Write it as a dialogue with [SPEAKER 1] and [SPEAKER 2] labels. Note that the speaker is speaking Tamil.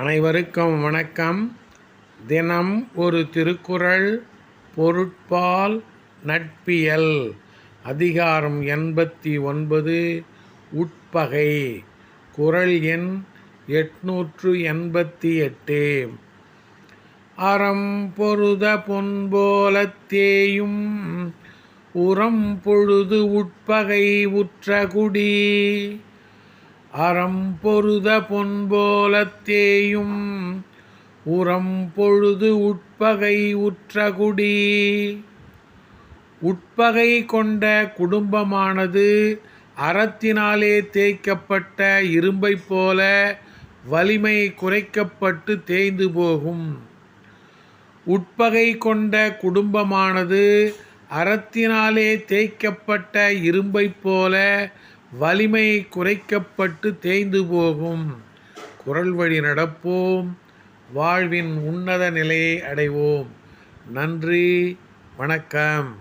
[SPEAKER 1] அனைவருக்கும் வணக்கம். தினம் ஒரு திருக்குறள் பொருட்பால் நட்பியல். அதிகாரம் எண்பத்தி ஒன்பது உட்பகை. குறள் எண் எட்நூற்று எண்பத்தி எட்டு. அறம் பொருத பொன்போல தேயும். உரம் பொழுது உட்பகை உற்ற குடி. அறம் பொருத பொன்போலத் தேயும் உரம் பொழுது உட்பகை உற்றகுடி. உட்பகை கொண்ட குடும்பமானது அறத்தினாலே தேய்க்கப்பட்ட இரும்பைப் போல வலிமை குறைக்கப்பட்டு தேய்ந்து போகும். உட்பகை கொண்ட குடும்பமானது அறத்தினாலே தேய்க்கப்பட்ட இரும்பைப் போல வலிமை குறைக்கப்பட்டு தேய்ந்து போகும். குரல் வழி நடப்போம். வாழ்வின் உன்னத நிலையை அடைவோம். நன்றி. வணக்கம்.